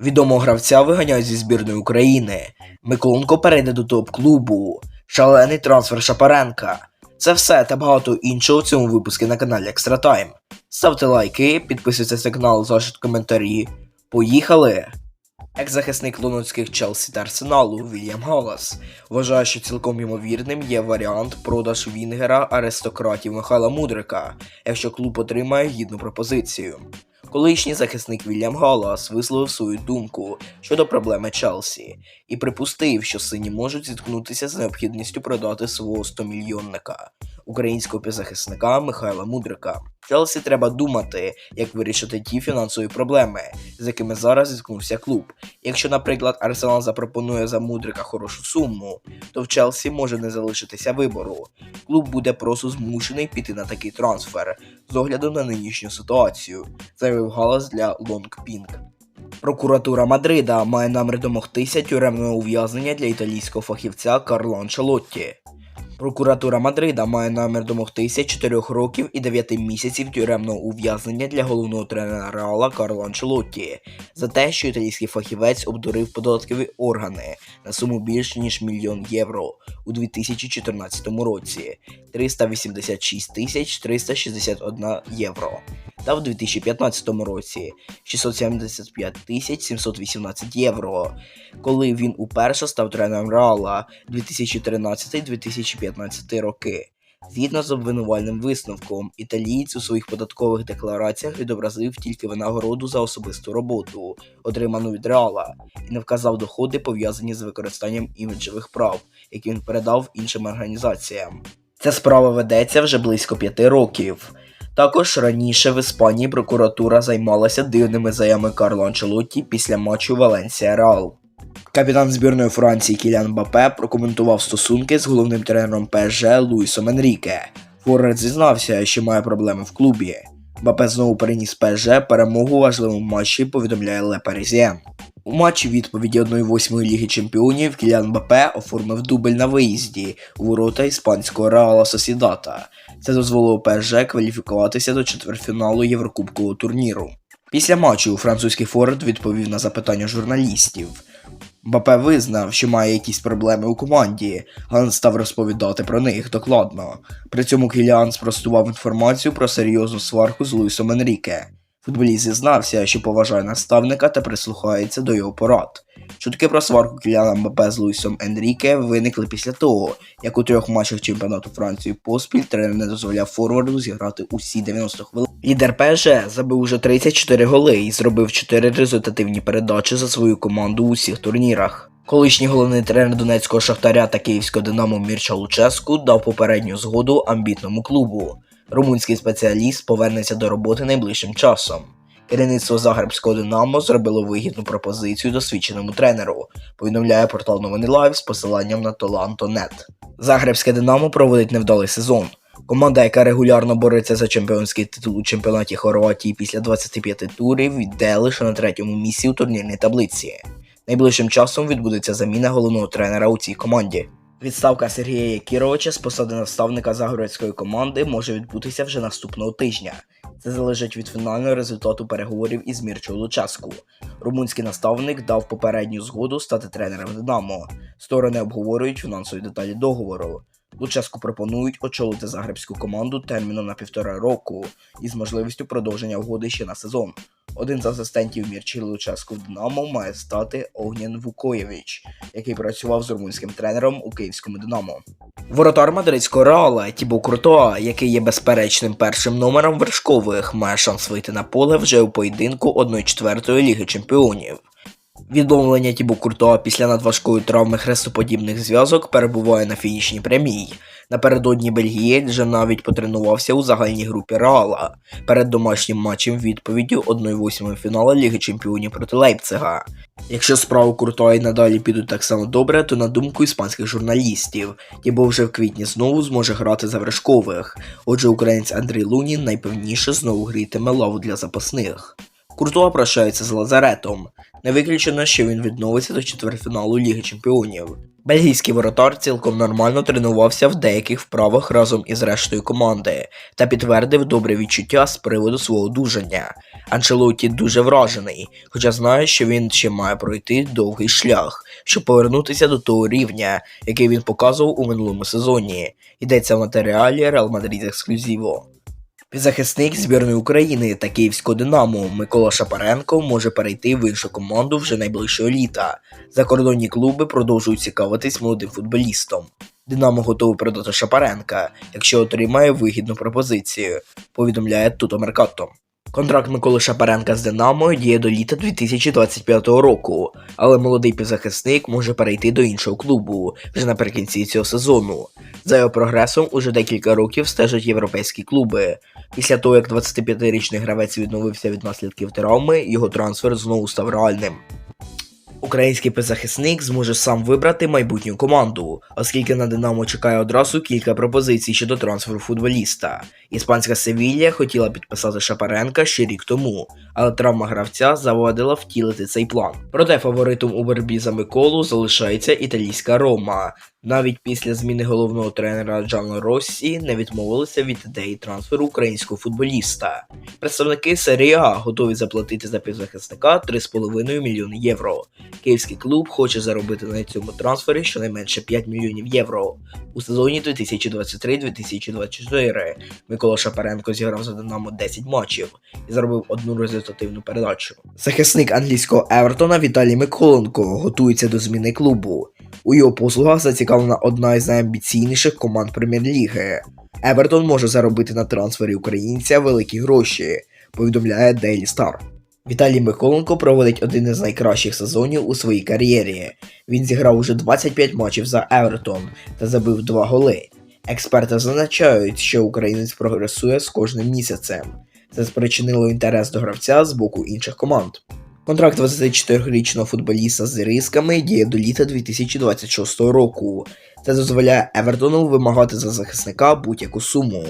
Відомого гравця виганяють зі збірної України. Миколенко перейде до топ-клубу. Шалений трансфер Шапаренка. Це все та багато іншого в цьому випуску на каналі Extra Time. Ставте лайки, підписуйтесь на канал, залишіть коментарі. Поїхали! Екс-захисник лондонських Челсі та Арсеналу Вільям Галас вважає, що цілком ймовірним є варіант продаж Вінгера аристократів Михайла Мудрика, якщо клуб отримає гідну пропозицію. Колишній захисник Вільям Галас висловив свою думку щодо проблеми Челсі і припустив, що сині можуть зіткнутися з необхідністю продати свого 100-мільйонника, українського півзахисника Михайла Мудрика. Челсі треба думати, як вирішити ті фінансові проблеми, з якими зараз зіткнувся клуб. Якщо, наприклад, Арсенал запропонує за Мудрика хорошу суму, то в Челсі може не залишитися вибору. Клуб буде просто змушений піти на такий трансфер з огляду на нинішню ситуацію, заявив галас для Лонгпінг. Прокуратура Мадрида має намір домогтися тюремного ув'язнення для італійського фахівця Карло Анчелотті. Прокуратура Мадрида має намір домогтися 4 років і 9 місяців тюремного ув'язнення для головного тренера Реала Карло Анчелотті за те, що італійський фахівець обдурив податкові органи на суму більше ніж мільйон євро у 2014 році 386 тисяч 361 євро. Та в 2015 році 675 тисяч 718 євро, коли він уперше став тренером Реала 2013-2015 роки. Згідно з обвинувальним висновком, італієць у своїх податкових деклараціях відобразив тільки винагороду за особисту роботу, отриману від Реала, і не вказав доходи, пов'язані з використанням іміджевих прав, які він передав іншим організаціям. Ця справа ведеться вже близько п'яти років. Також раніше в Іспанії прокуратура займалася дивними заями Карло Анчелотті після матчу Валенсія Реал. Капітан збірної Франції Кілян Бапе прокоментував стосунки з головним тренером ПСЖ Луїсом Енріке. Форвард зізнався, що має проблеми в клубі. Бапе знову переніс ПСЖ перемогу у важливому матчі, повідомляє Ле Паризіен. У матчі відповіді 1-8 Ліги Чемпіонів Кілян Бапе оформив дубль на виїзді у ворота іспанського Реала Сосідата. Це дозволило ПСЖ кваліфікуватися до четвертьфіналу Єврокубкового турніру. Після матчу французький Форвард відповів на запитання журналістів. Бапе визнав, що має якісь проблеми у команді, не став розповідати про них докладно. При цьому Кіліан спростував інформацію про серйозну сварку з Луїсом Енріке. Футболіст зізнався, що поважає наставника та прислухається до його порад. Чутки про сварку Кіліана Мбапе з Луїсом Енріке виникли після того, як у трьох матчах чемпіонату Франції поспіль тренер не дозволяв форварду зіграти усі 90 хвилин. Лідер ПСЖ забив уже 34 голи і зробив 4 результативні передачі за свою команду у усіх турнірах. Колишній головний тренер Донецького Шахтаря та Київського Динамо Мірча Луческу дав попередню згоду амбітному клубу. Румунський спеціаліст повернеться до роботи найближчим часом. Керівництво Загребського Динамо зробило вигідну пропозицію досвідченому тренеру, повідомляє портал Новини Лайв з посиланням на Tolanto.net. Загребське Динамо проводить невдалий сезон. Команда, яка регулярно бореться за чемпіонський титул у чемпіонаті Хорватії після 25 турів, йде лише на третьому місці у турнірній таблиці. Найближчим часом відбудеться заміна головного тренера у цій команді. Відставка Сергія Якіровича з посади наставника загородської команди може відбутися вже наступного тижня. Це залежить від фінального результату переговорів із Мірчою Лучаску. Румунський наставник дав попередню згоду стати тренером Динамо. Сторони обговорюють фінансові деталі договору. Луческу пропонують очолити загребську команду терміном на півтора року із можливістю продовження угоди ще на сезон. Один з асистентів Мірчі Луческу в Динамо має стати Огнян Вукоєвич, який працював з румунським тренером у київському Динамо. Воротар мадридського Реала Тібо Куртоа, який є безперечним першим номером вершкових, має шанс вийти на поле вже у поєдинку 1-4 Ліги Чемпіонів. Відновлення Тібо Куртоа після надважкої травми хрестоподібних зв'язок перебуває на фінішній прямій. Напередодні Бельгієць вже навіть потренувався у загальній групі Реала перед домашнім матчем відповіддю 1-8 фіналу Ліги Чемпіонів проти Лейпцига. Якщо справи Куртоа й надалі підуть так само добре, то на думку іспанських журналістів, Тібо вже в квітні знову зможе грати за вершкових. Отже, українець Андрій Лунін найпевніше знову грітиме лаву для запасних. Куртуа прощається з Лазаретом. Не виключено, що він відновиться до четвертьфіналу Ліги Чемпіонів. Бельгійський воротар цілком нормально тренувався в деяких вправах разом із рештою команди та підтвердив добре відчуття з приводу свого одужання. Анчелоті дуже вражений, хоча знає, що він ще має пройти довгий шлях, щоб повернутися до того рівня, який він показував у минулому сезоні. Йдеться в матеріалі Real Madrid Exclusivo. Захисник збірної України та київського Динамо Микола Шапаренко може перейти в іншу команду вже найближчого літа. Закордонні клуби продовжують цікавитись молодим футболістом. Динамо готовий продати Шапаренка, якщо отримає вигідну пропозицію, повідомляє Туто Меркато. Контракт Миколи Шапаренка з Динамо діє до літа 2025 року, але молодий півзахисник може перейти до іншого клубу вже наприкінці цього сезону. За його прогресом уже декілька років стежать європейські клуби. Після того, як 25-річний гравець відновився від наслідків травми, його трансфер знову став реальним. Український беззахисник зможе сам вибрати майбутню команду, оскільки на Динамо чекає одразу кілька пропозицій щодо трансферу футболіста. Іспанська Севілья хотіла підписати Шапаренка ще рік тому, але травма гравця завадила втілити цей план. Проте фаворитом у боротьбі за Миколу залишається італійська Рома. Навіть після зміни головного тренера Джано Россі не відмовилися від ідеї трансферу українського футболіста. Представники серії А готові заплатити за півзахисника 3,5 мільйони євро. Київський клуб хоче заробити на цьому трансфері щонайменше 5 мільйонів євро. У сезоні 2023-2024 Микола Шапаренко зіграв за Динамо 10 матчів і зробив одну результативну передачу. Захисник англійського Евертона Віталій Миколенко готується до зміни клубу. У його послугах зацікавлена одна із найамбіційніших команд прем'єр-ліги. Евертон може заробити на трансфері українця великі гроші, повідомляє Daily Star. Віталій Миколенко проводить один із найкращих сезонів у своїй кар'єрі. Він зіграв уже 25 матчів за Евертон та забив 2 голи. Експерти зазначають, що українець прогресує з кожним місяцем. Це спричинило інтерес до гравця з боку інших команд. Контракт 24-річного футболіста з рисками діє до літа 2026 року. Це дозволяє Евертону вимагати за захисника будь-яку суму.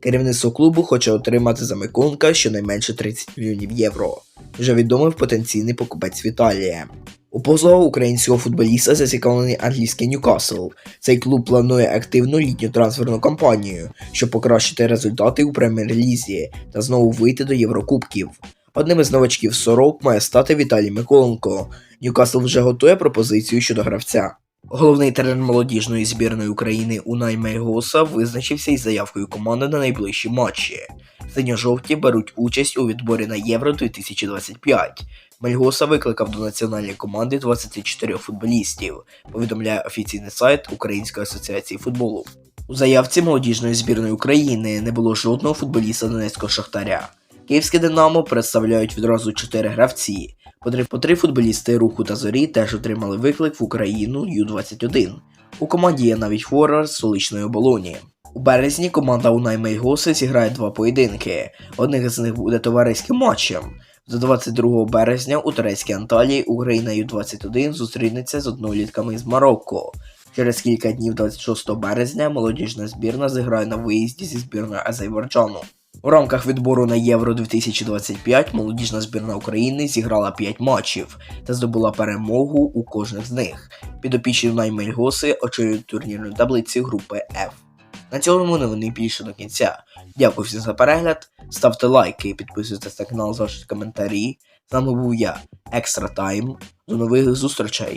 Керівництво клубу хоче отримати за Миконка щонайменше 30 мільйонів євро. Вже відомий потенційний покупець Віталія. У позову українського футболіста зацікавлений англійський Ньюкасл. Цей клуб планує активну літню трансферну кампанію, щоб покращити результати у прем'єр-лізі та знову вийти до Єврокубків. Одним із новачків сорок має стати Віталій Миколенко. Ньюкасл вже готує пропозицію щодо гравця. Головний тренер молодіжної збірної України Унай Мейгоса визначився із заявкою команди на найближчі матчі. Синьо-жовті беруть участь у відборі на Євро 2025. Мельгоса викликав до національної команди 24 футболістів, повідомляє офіційний сайт Української асоціації футболу. У заявці молодіжної збірної України не було жодного футболіста Донецького Шахтаря. Київське Динамо представляють відразу 4 гравці. По три, футболісти руху та зорі теж отримали виклик в Україну Ю-21. У команді є навіть форвард з столичної оболоні. У березні команда Унай Мейгоси зіграє два поєдинки. Одним з них буде товариським матчем. До 22 березня у турецькій Анталії Україна Ю-21 зустрінеться з однолітками з Марокко. Через кілька днів 26 березня молодіжна збірна зіграє на виїзді зі збірною Азербайджану. У рамках відбору на Євро 2025 молодіжна збірна України зіграла 5 матчів та здобула перемогу у кожних з них. Підопічні Наймельгоси очолюють турнірну таблицю групи F. На цьому новини більше до кінця. Дякую всім за перегляд. Ставте лайки, підписуйтесь на канал, залишайте коментарі. З нами був я, Екстра Тайм. До нових зустрічей!